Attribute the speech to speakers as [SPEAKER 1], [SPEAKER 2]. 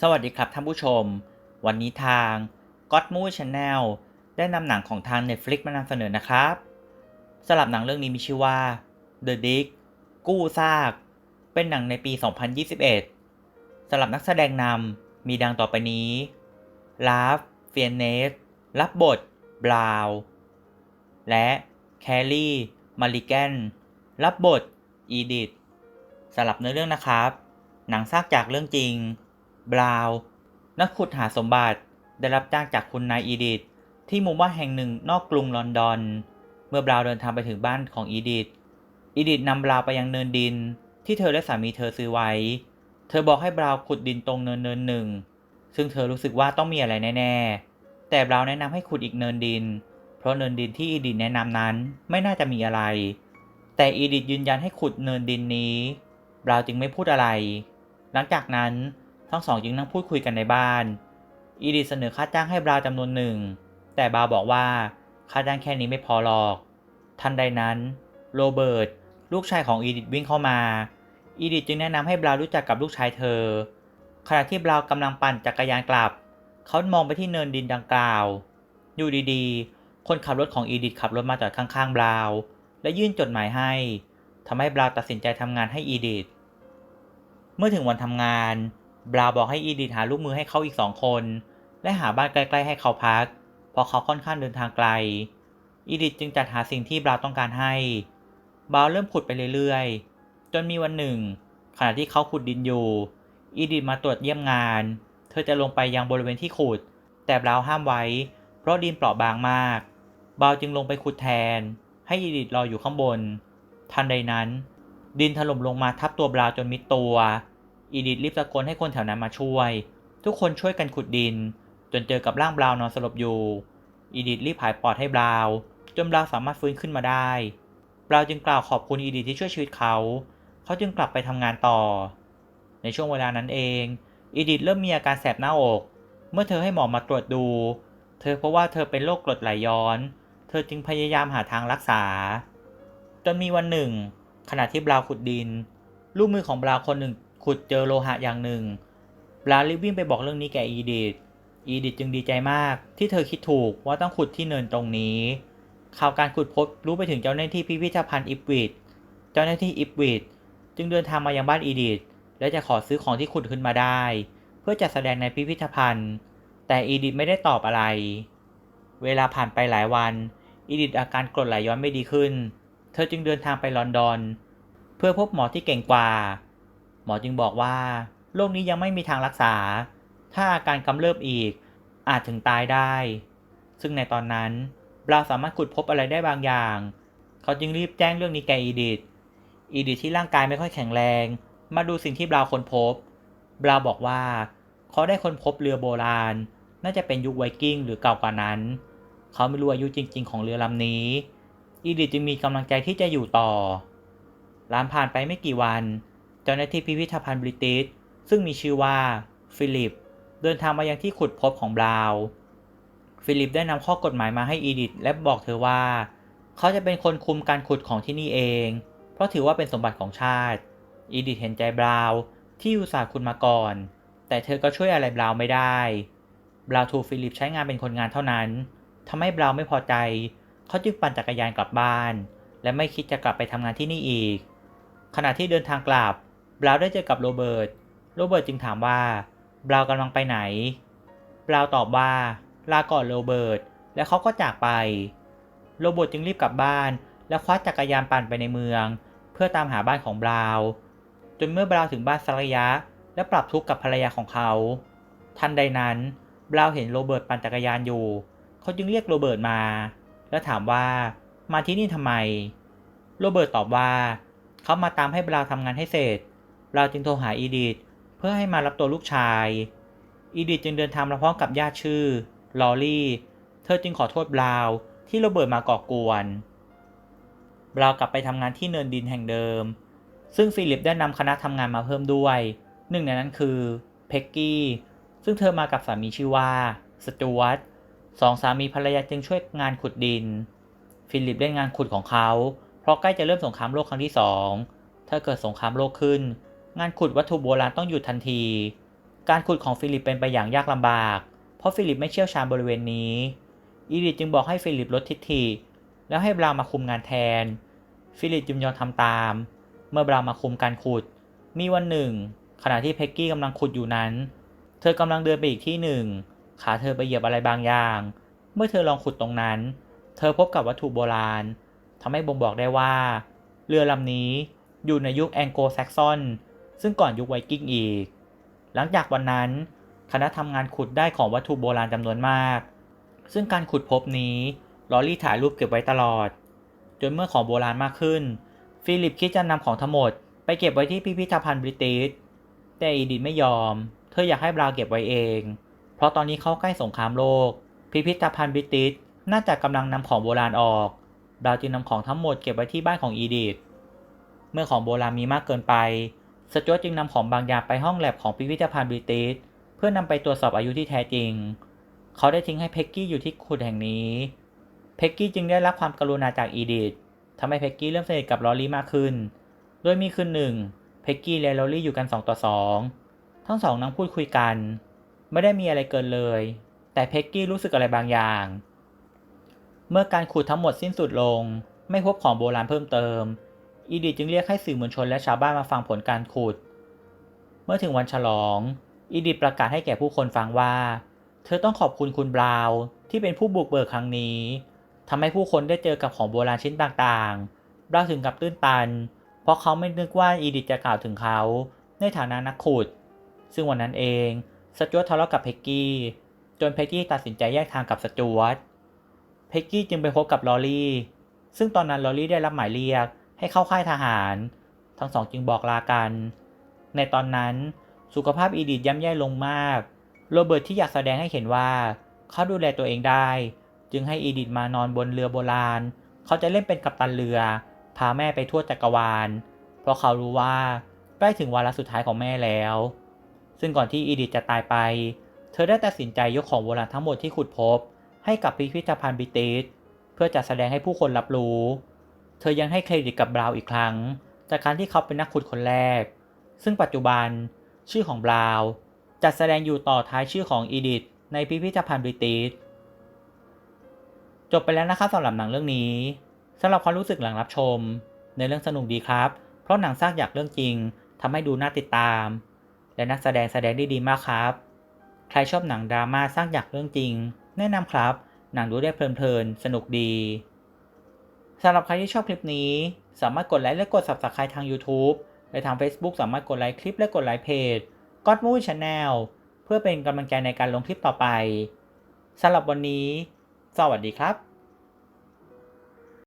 [SPEAKER 1] สวัสดีครับท่านผู้ชม วันนี้ทาง God Movie Channel ได้นำหนังของทาง Netflix มานำเสนอนะครับสำหรับหนังเรื่องนี้มีชื่อว่า The Dig กู้ซาก เป็นหนังในปี 2021สำหรับนักแสดงนำมีดังต่อไปนี้ลาฟเฟียนเนสรับบทบราวและแคลรี่มาริแกนรับบทอีดิธสำหรับเนื้อเรื่องนะครับ หนังสร้างจากเรื่องจริง บราวน์นักขุดหาสมบัติได้รับจ้างจากคุณนายอีดิธที่หมู่บ้านแห่งหนึ่งนอกกรุงลอนดอน เมื่อบราว์เดินทางไปถึงบ้านของอีดิธอีดิธนำบราว์ไปยังเนินดิน ที่เธอและสามีเธอซื้อไว้ เธอบอกให้บราว์ขุดดินตรงเนินเนินหนึ่ง ซึ่งเธอรู้สึกว่าต้องมีอะไรแน่ๆ แต่บราว์แนะนำให้ขุดอีกเนินดิน เพราะเนินดินที่อีดิธแนะนำนั้นไม่น่าจะมีอะไร แต่อีดิธยืนยันให้ขุดเนินดินนี้ บราว์จึงไม่พูดอะไร หลังจากนั้น ทั้งสองจึงนั่งพูดคุยกันในบ้าน อีดิเสนอค่าจ้างให้บราวจำนวนหนึ่ง แต่บราวบอกว่าค่าจ้างแค่นี้ไม่พอหรอก ทันใดนั้นโรเบิร์ตลูกชายของอีดิธวิ่งเข้ามา อีดิธจึงแนะนำให้บราวรู้จักกับลูกชายเธอ ขณะที่บราวน์กำลังปั่นจักรยานกลับ เขามองไปที่เนินดินดังกล่าว อยู่ดีๆ คนขับรถของอีดิธขับรถมาจอดข้างๆบราว และยื่นจดหมายให้ทำให้บราวตัดสินใจทำงานให้อีดิธเมื่อถึงวันทำงาน บราวบอกให้อีดิธหาลูกมือให้เขาอีกสองคน และหาบ้านใกล้ๆให้เขาพัก เพราะเขาค่อนข้างเดินทางไกล อีดิธจึงจัดหาสิ่งที่บราวต้องการให้ บราวเริ่มขุดไปเรื่อยๆ จนมีวันหนึ่ง ขณะที่เขาขุดดินอยู่ อีดิธมาตรวจเยี่ยมงาน เธอจะลงไปยังบริเวณที่ขุด แต่บราวห้ามไว้ เพราะดินเปราะบางมาก บราวจึงลงไปขุดแทน ให้อีดิธรออยู่ข้างบน ทันใดนั้น ดินถล่มลงมาทับตัวบราวจนมิดตัว อีดิธรีบตะโกนให้คนแถวนั้นมาช่วย ทุกคนช่วยกันขุดดิน จนเจอกับร่างบราวนอนสลบอยู่ อีดิธรีบผายปอดให้บราวจนบราวสามารถฟื้นขึ้นมาได้ บราวจึงกล่าวขอบคุณอีดิธที่ช่วยชีวิตเขา เขาจึงกลับไปทำงานต่อ ในช่วงเวลานั้นเอง อีดิธเริ่มมีอาการแสบหน้าอก เมื่อเธอให้หมอมาตรวจดู เธอพบว่าเธอเป็นโรคกรดไหลย้อน เธอจึงพยายามหาทางรักษา จนมีวันหนึ่ง ขณะที่บราวขุดดิน ลูกมือของบราวคนหนึ่ง ขุดเจอโลหะอย่างหนึ่งบรารีบวิ่งไปบอกเรื่องนี้แก่อีดิธอีดิธจึงดีใจมาก ที่เธอคิดถูกว่าต้องขุดที่เนินตรงนี้ ข่าวการขุดพบรู้ไปถึงเจ้าหน้าที่พิพิธภัณฑ์อิปวิดเจ้าหน้าที่อิปวิดจึงเดินทางมายังบ้านอีดิธและจะขอซื้อของที่ขุดขึ้นมาได้ เพื่อจัดแสดงในพิพิธภัณฑ์ แต่อีดิธไม่ได้ตอบอะไร เวลาผ่านไปหลายวันอีดิธอาการกรดไหลย้อนไม่ดีขึ้น เธอจึงเดินทางไปลอนดอน เพื่อพบหมอที่เก่งกว่า หมอจึงบอกว่าโรคนี้ยังไม่มีทางรักษา ถ้าอาการกำเริบอีกอาจถึงตายได้ ซึ่งในตอนนั้นบราสามารถขุดพบอะไรได้บางอย่าง เขาจึงรีบแจ้งเรื่องนี้แก่อีดิธอีดิธที่ร่างกายไม่ค่อยแข็งแรง มาดูสิ่งที่บราค้นพบ บราบอกว่า เขาได้ค้นพบเรือโบราณ น่าจะเป็นยุคไวกิ้งหรือเก่ากว่านั้น เขาไม่รู้อายุจริง ๆ ของเรือลำนี้ อีดิธจึงมีกำลังใจที่จะอยู่ต่อ หลานผ่านไปไม่กี่วัน เจ้าหน้าที่พิพิธภัณฑ์บริติชซึ่งมีชื่อว่าฟิลิป เดินทางมายังที่ขุดพบของบราวฟิลิปได้นำข้อกฎหมายมาให้อีดิธและบอกเธอว่า เขาจะเป็นคนคุมการขุดของที่นี่เอง เพราะถือว่าเป็นสมบัติของชาติ อีดิธเห็นใจบราวที่อุตส่าห์ขุดมาก่อน แต่เธอก็ช่วยอะไรบราวไม่ได้ บราวถูกฟิลิปใช้งานเป็นคนงานเท่านั้นทำให้บราวไม่พอใจ เขาจึงปั่นจักรยานกลับบ้าน และไม่คิดจะกลับไปทำงานที่นี่อีก ขณะที่เดินทางกลับ บราวได้เจอกับโรเบิร์ต โรเบิร์ตจึงถามว่า บราวกำลังไปไหน บราวตอบว่า ลาก่อนโรเบิร์ต และเขาก็จากไป โรเบิร์ตจึงรีบกลับบ้าน และคว้าจักรยานปั่นไปในเมือง เพื่อตามหาบ้านของบราว จนเมื่อบราวถึงบ้านสักระยะ และปรับทุกข์กับภรรยาของเขา ทันใดนั้น บราวเห็นโรเบิร์ตปั่นจักรยานอยู่ เขาจึงเรียกโรเบิร์ตมา และถามว่ามาที่นี่ทำไม โรเบิร์ตตอบว่า เขามาตามให้บราวทำงานให้เสร็จ บราจึงโทรหาอีดิธเพื่อให้มารับตัวลูกชาย อีดิธจึงเดินทางมาพร้อมกับญาติชื่อ ลอรี่ เธอจึงขอโทษบราว์ที่โรเบิร์ตมาก่อกวนบราวกลับไปทำงานที่เนินดินแห่งเดิม ซึ่งฟิลิปได้นำคณะทำงานมาเพิ่มด้วย หนึ่งในนั้นคือเพ็กกี้ ซึ่งเธอมากับสามีชื่อว่าสจวตสองสามีภรรยาจึงช่วยงานขุดดิน ฟิลิปได้งานขุดของเขา เพราะใกล้จะเริ่มสงครามโลกครั้งที่สอง ถ้าเกิดสงครามโลกขึ้น งานขุดวัตถุโบราณต้องหยุดทันที การขุดของฟิลิปเป็นไปอย่างยากลำบาก เพราะฟิลิปไม่เชี่ยวชาญบริเวณนี้ อีดิทจึงบอกให้ฟิลิปลดทิฐิ แล้วให้บรามาคุมงานแทน ฟิลิปจึงยอมทำตาม เมื่อบรามาคุมการขุด มีวันหนึ่ง ขณะที่เพ็กกี้กำลังขุดอยู่นั้น เธอกำลังเดินไปอีกที่หนึ่ง ขาเธอไปเหยียบอะไรบางอย่าง เมื่อเธอลองขุดตรงนั้น เธอพบกับวัตถุโบราณทำให้บ่งบอกได้ว่า เรือลำนี้อยู่ในยุคแองโกลแซกซอน ซึ่งก่อนยุคไวกิ้งอีก หลังจากวันนั้น คณะทำงานขุดได้ของวัตถุโบราณจำนวนมาก ซึ่งการขุดพบนี้ลอรี่ถ่ายรูปเก็บไว้ตลอด จนเมื่อของโบราณมากขึ้น ฟิลิปคิดจะนำของทั้งหมด ไปเก็บไว้ที่พิพิธภัณฑ์บริติชแต่อีดิทไม่ยอม เธออยากให้บราเก็บไว้เอง เพราะตอนนี้เข้าใกล้สงครามโลก พิพิธภัณฑ์บริติชน่าจะกำลังนำของโบราณออกบราจึงนำของทั้งหมดเก็บไว้ที่บ้านของอีดิทเมื่อของโบราณมีมากเกินไป สจวตจึงนำของบางอย่างไปห้องแลบของพิพิธภัณฑ์บริติชเพื่อนำไปตรวจสอบอายุที่แท้จริง เขาได้ทิ้งให้เพ็กกี้อยู่ที่ขุดแห่งนี้ เพ็กกี้จึงได้รับความกรุณาจากอีดิททำให้เพ็กกี้เริ่มสนิทกับลอรี่มากขึ้น โดยมีคืนหนึ่ง เพ็กกี้และลอรี่อยู่กัน2ต่อ2 ทั้งสองนั่งพูดคุยกัน ไม่ได้มีอะไรเกินเลย แต่เพ็กกี้รู้สึกอะไรบางอย่าง เมื่อการขุดทั้งหมดสิ้นสุดลง ไม่พบของโบราณเพิ่มเติม อีดิทจึงเรียกให้สื่อมวลชนและชาวบ้านมาฟังผลการขุด เมื่อถึงวันฉลอง อีดิทประกาศให้แก่ผู้คนฟังว่า เธอต้องขอบคุณคุณบราว์ที่เป็นผู้บุกเบิกครั้งนี้ทำให้ผู้คนได้เจอกับของโบราณชิ้นต่างๆบราวถึงกับตื้นตัน เพราะเขาไม่นึกว่าอีดิทจะกล่าวถึงเขาในฐานะนักขุด ซึ่งวันนั้นเองสจวตทะเลาะกับเพ็กกี้จนเพ็กกี้ตัดสินใจแยกทางกับสจวตเพ็กกี้จึงไปพบกับลอรี่ ซึ่งตอนนั้นลอรี่ได้รับหมายเรียก ให้เข้าค่ายทหาร ทั้งสองจึงบอกลากัน ในตอนนั้นสุขภาพอีดิทย่ำแย่ลงมาก โรเบิร์ตที่อยากแสดงให้เห็นว่า เขาดูแลตัวเองได้ จึงให้อีดิทมานอนบนเรือโบราณ เขาจะเล่นเป็นกัปตันเรือ พาแม่ไปทั่วจักรวาล เพราะเขารู้ว่าใกล้ถึงวาระสุดท้ายของแม่แล้ว ซึ่งก่อนที่อีดิทจะตายไป เธอได้ตัดสินใจยกของโบราณทั้งหมดที่ขุดพบ ให้กับพิพิธภัณฑ์บิติชเพื่อจะแสดงให้ผู้คนรับรู้ เธอยังให้เครดิตกับบราวน์อีกครั้ง จากการที่เขาเป็นนักขุดคนแรก ซึ่งปัจจุบันชื่อของบราวน์จัดแสดงอยู่ต่อท้ายชื่อของอีดิทในพิพิธภัณฑ์บริติชจบไปแล้วนะครับสำหรับหนังเรื่องนี้สำหรับความรู้สึกหลังรับชม ในเรื่องสนุกดีครับ เพราะหนังสร้างจากเรื่องจริงทำให้ดูน่าติดตาม และนักแสดงแสดงได้ดีมากครับ ใครชอบหนังดราม่าสร้างจากเรื่องจริง แนะนำครับ หนังดูได้เพลินๆสนุกดี สำหรับใครที่ชอบคลิปนี้ สามารถกดไลค์และกด Subscribe ทาง YouTube และทาง Facebook สามารถกดไลค์คลิปและกดไลค์เพจ God Movie Channel เพื่อเป็นกำลังใจในการลงคลิปต่อไปสำหรับวันนี้ สวัสดีครับ